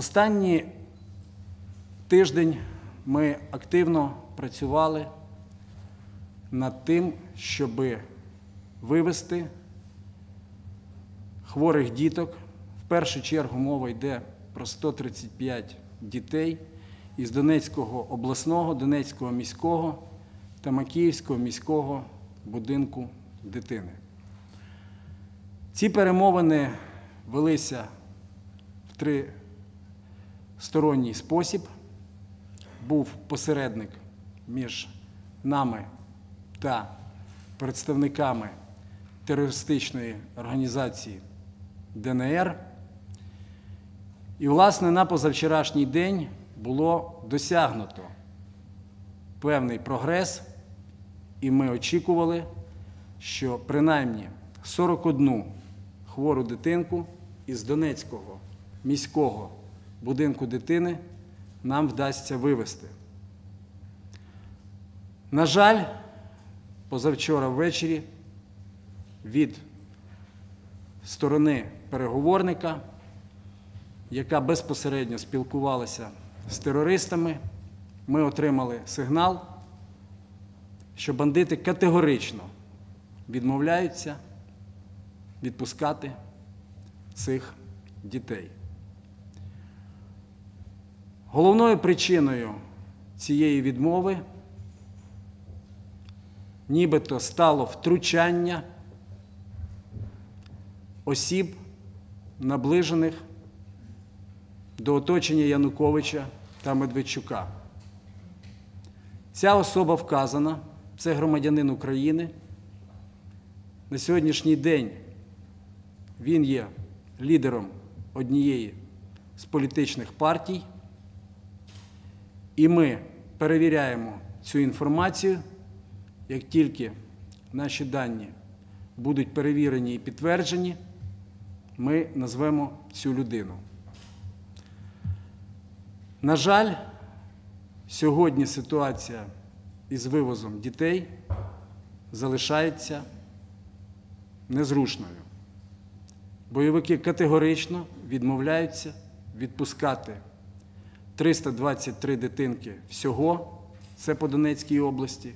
Останній тиждень ми активно працювали над тим, щоб вивести хворих діток. В першу чергу мова йде про 135 дітей із Донецького обласного, Донецького міського та Макіївського міського будинку дитини. Ці перемовини велися в тристоронній спосіб. Був посередник між нами та представниками терористичної організації ДНР. І, власне, на позавчорашній день було досягнуто певний прогрес, і ми очікували, що принаймні 41 хвору дитинку із Донецького міського будинку дитини нам вдасться вивезти. На жаль, позавчора ввечері від сторони переговорника, яка безпосередньо спілкувалася з терористами, ми отримали сигнал, що бандити категорично відмовляються відпускати цих дітей. Головною причиною цієї відмови нібито стало втручання осіб, наближених до оточення Януковича та Медведчука. Ця особа вказана, це громадянин України. На сьогоднішній день він є лідером однієї з політичних партій, і ми перевіряємо цю інформацію. Як тільки наші дані будуть перевірені і підтверджені, ми назвемо цю людину. На жаль, сьогодні ситуація із вивозом дітей залишається незрушною. Бойовики категорично відмовляються відпускати 323 дитинки всього, це по Донецькій області,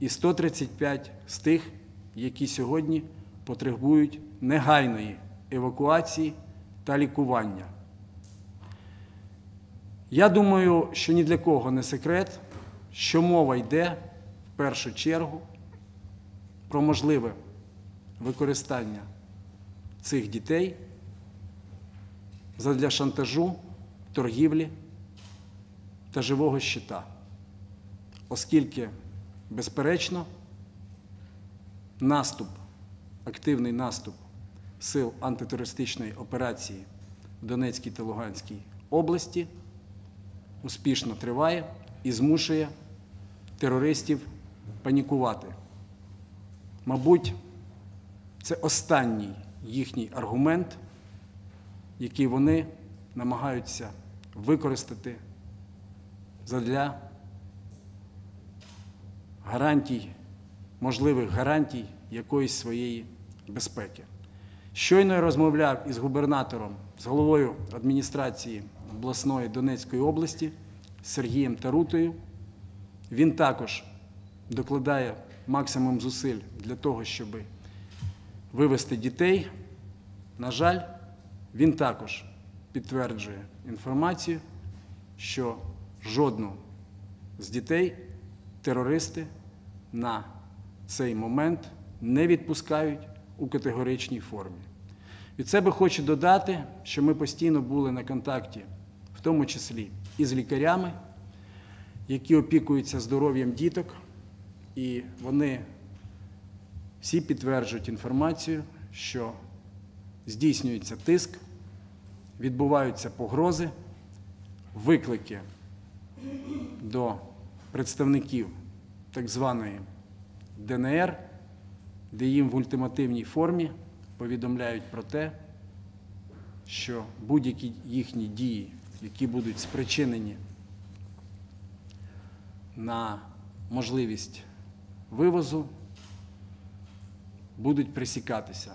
і 135 з тих, які сьогодні потребують негайної евакуації та лікування. Я думаю, що ні для кого не секрет, що мова йде в першу чергу про можливе використання цих дітей задля шантажу, торгівлі та живого щита, оскільки, безперечно, наступ, активний наступ сил антитерористичної операції в Донецькій та Луганській області успішно триває і змушує терористів панікувати. Мабуть, це останній їхній аргумент, який вони намагаються використати задля гарантій, можливих гарантій якоїсь своєї безпеки. Щойно я розмовляв із губернатором, з головою адміністрації обласної Донецької області Сергієм Тарутою. Він також докладає максимум зусиль для того, щоб вивести дітей. На жаль, він також підтверджує інформацію, що жодну з дітей терористи на цей момент не відпускають у категоричній формі. Від себе хочу додати, що ми постійно були на контакті, в тому числі і з лікарями, які опікуються здоров'ям діток, і вони всі підтверджують інформацію, що здійснюється тиск, відбуваються погрози, виклики до представників так званої ДНР, де їм в ультимативній формі повідомляють про те, що будь-які їхні дії, які будуть спричинені на можливість вивозу, будуть присікатися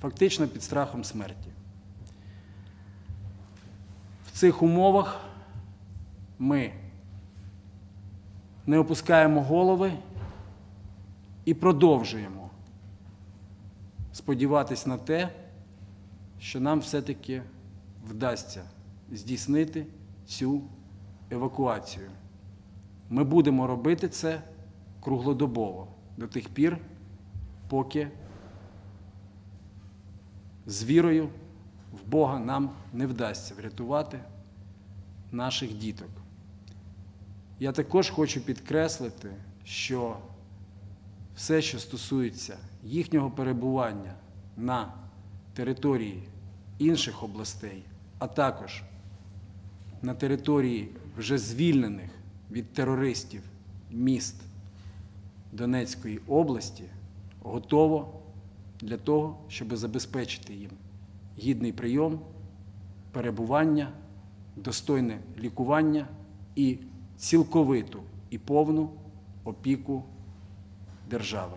фактично під страхом смерті. В цих умовах ми не опускаємо голови і продовжуємо сподіватись на те, що нам все-таки вдасться здійснити цю евакуацію. Ми будемо робити це круглодобово до тих пір, поки з вірою в Бога нам не вдасться врятувати наших діток. Я також хочу підкреслити, що все, що стосується їхнього перебування на території інших областей, а також на території вже звільнених від терористів міст Донецької області, готово для того, щоб забезпечити їм гідний прийом, перебування, достойне лікування і цілковиту і повну опіку держави.